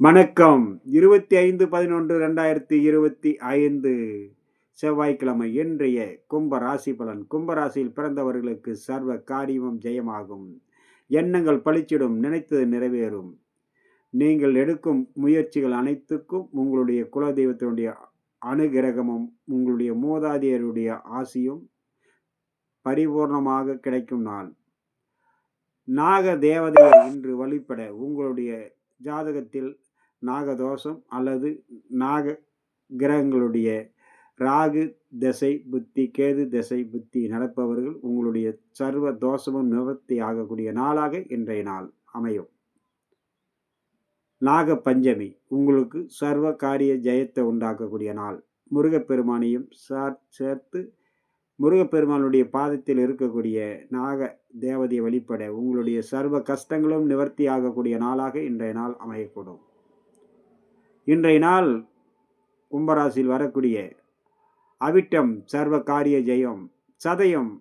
வணக்கம். இருபத்தி ஐந்து பதினொன்று ரெண்டாயிரத்தி இருபத்தி ஐந்து செவ்வாய்க்கிழமை இன்றைய கும்ப ராசி பலன். கும்பராசியில் பிறந்தவர்களுக்கு சர்வ காரியமும் ஜெயமாகும். எண்ணங்கள் பளிச்சிடும் நினைத்தது நிறைவேறும். நீங்கள் எடுக்கும் முயற்சிகள் அனைத்துக்கும் உங்களுடைய குலதெய்வத்தினுடைய அனுகிரகமும் உங்களுடைய மூதாதையருடைய ஆசியும் பரிபூர்ணமாக கிடைக்கும் நாள். நாக தேவதையை இன்று வழிபட உங்களுடைய ஜாதகத்தில் நாகதோஷம் அல்லது நாக கிரகங்களுடைய ராகு திசை புத்தி கேது திசை புத்தி நடப்பவர்கள் உங்களுடைய சர்வ தோஷமும் நிவர்த்தி ஆகக்கூடிய நாளாக இன்றைய நாள் அமையும். நாக பஞ்சமி உங்களுக்கு சர்வ காரிய ஜெயத்தை உண்டாக்கக்கூடிய நாள். முருகப்பெருமானையும் சார் சேர்த்து முருகப்பெருமானுடைய பாதத்தில் இருக்கக்கூடிய நாக தேவதையை வழிபட உங்களுடைய சர்வ கஷ்டங்களும் நிவர்த்தி ஆகக்கூடிய நாளாக இன்றைய நாள் அமையக்கூடும். இன்றைய நாள் கும்பராசியில் வரக்கூடிய அவிட்டம் சர்வ காரிய ஜெயம். சதயம்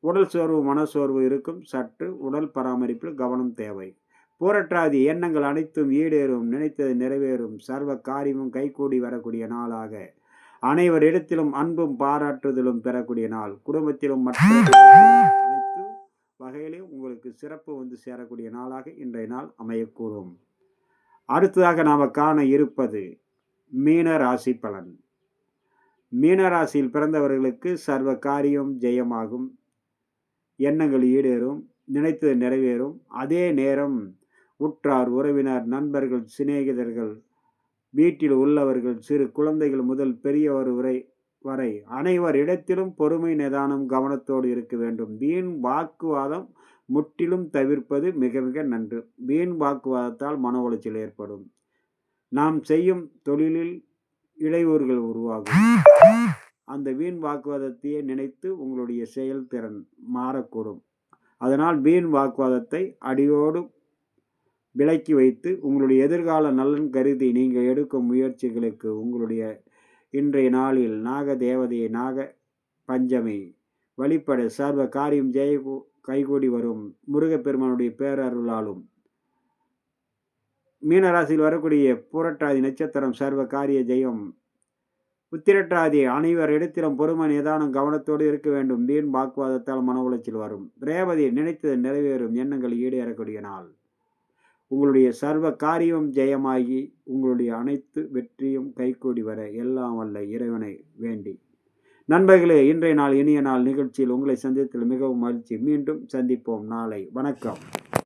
உடல் சோர்வு மனசோர்வு இருக்கும். சற்று உடல் பராமரிப்பில் கவனம் தேவை. போராட்டாதி எண்ணங்கள் அனைத்தும் ஈடேறும். நினைத்தது நிறைவேறும். சர்வ காரியமும் கைகூடி வரக்கூடிய நாளாக. அனைவரிடத்திலும் அன்பும் பாராட்டுதலும் பெறக்கூடிய நாள். குடும்பத்திலும் மற்ற அனைத்து வகையிலும் உங்களுக்கு சிறப்பு வந்து சேரக்கூடிய நாளாக இன்றைய நாள் அமையக்கூடும். அடுத்ததாக நாம் காண இருப்பது மீன ராசி பலன். மீன ராசியில் பிறந்தவர்களுக்கு சர்வ காரியம் ஜெயமாகும். எண்ணங்கள் ஈடேறும் நினைத்தது நிறைவேறும். அதே நேரம் உற்றார் உறவினர் நண்பர்கள் சிநேகிதர்கள் வீட்டில் உள்ளவர்கள் சிறு குழந்தைகள் முதல் பெரியவர் வரை வரை அனைவர் இடத்திலும் பொறுமை நிதானம் கவனத்தோடு இருக்க வேண்டும். வீண் வாக்குவாதம் முற்றிலும் தவிர்ப்பது மிக மிக நன்று. வீண் வாக்குவாதத்தால் மன உளைச்சல் ஏற்படும். நாம் செய்யும் தொழிலில் இடையூறுகள் உருவாகும். அந்த வீண் வாக்குவாதத்தையே நினைத்து உங்களுடைய செயல்திறன் மாறக்கூடும். அதனால் வீண் வாக்குவாதத்தை அடியோடு விலக்கி வைத்து உங்களுடைய எதிர்கால நலன் கருதி நீங்கள் எடுக்கும் முயற்சிகளுக்கு உங்களுடைய இன்றைய நாளில் நாக தேவதையை நாக பஞ்சமி வழிபடு சர்வ காரியம் ஜெய கைகூடி வரும். முருகப்பெருமானுடைய பேரருளாலும். மீனராசியில் வரக்கூடிய புரட்டாதி நட்சத்திரம் சர்வ காரிய ஜெயம். உத்திரட்டாதி அனைவர் இடத்திலும் பொறுமை நிதானம் கவனத்தோடு இருக்க வேண்டும். வீண் வாக்குவாதத்தால் மன உளைச்சல் வரும். ரேவதி நினைத்தது நிறைவேறும். எண்ணங்கள் ஈடேறக்கூடிய நாள். உங்களுடைய சர்வ காரியம் ஜெயமாகி உங்களுடைய அனைத்து வெற்றியும் கைகூடி வர எல்லாம் வல்ல இறைவனை வேண்டி. நண்பர்களே இன்றைய நாள் இனிய நாள் நிகழ்ச்சியில் உங்களை சந்தித்ததில் மிகவும் மகிழ்ச்சி. மீண்டும் சந்திப்போம் நாளை. வணக்கம்.